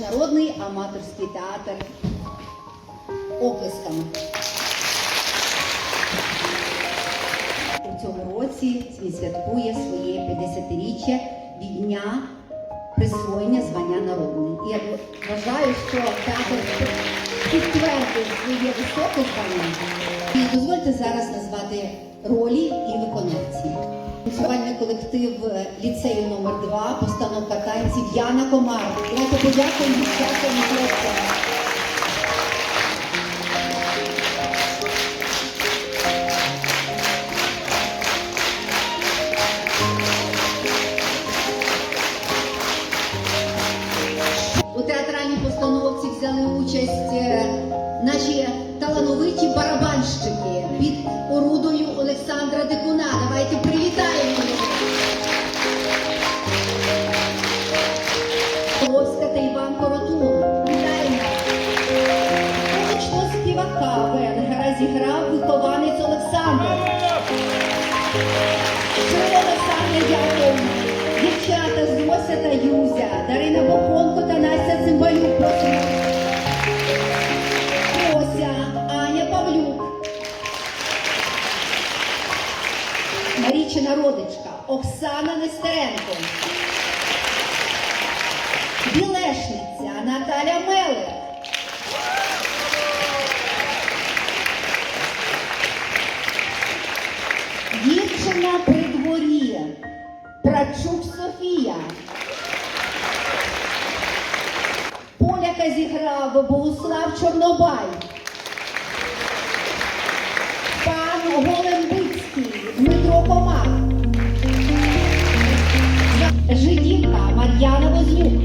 народний аматорський театр оплесками. У цьому році він святкує своє 50-річчя від дня присвоєння звання народний. І я вважаю, що театр підтвердив своє високе звання. І дозвольте зараз назвати ролі і виконавці. Танцювальний колектив ліцею номер 2 постановка танців Яна Комар. Давайте подякуємо дівчатам і хлопцям. У театральній постановці взяли участь е, наші талановиті Щиро Олександр, дякуємо. Дівчата Зося та Юзя, Дарина Бохонко та Настя Цимбалюк. Ося, Аня Павлюк. Марічина родичка, Оксана Нестеренко. Білешниця Наталя Мелик. Дівчина при дворі. Прачук Софія. Поляка зіграв Богуслав Чорнобай. Пан Голембицький Дмитро Комах. Жидівка Мар'яна Вознюк.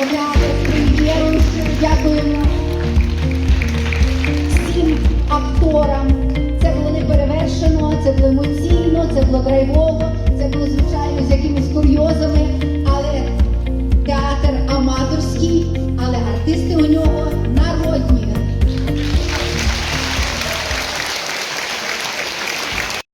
розмовляти з прем'єром. Дякуємо всім акторам. Це було неперевершено, це було емоційно, це було драйвово, це було, звичайно, з якимись курйозами, але театр аматорський, але артисти у нього.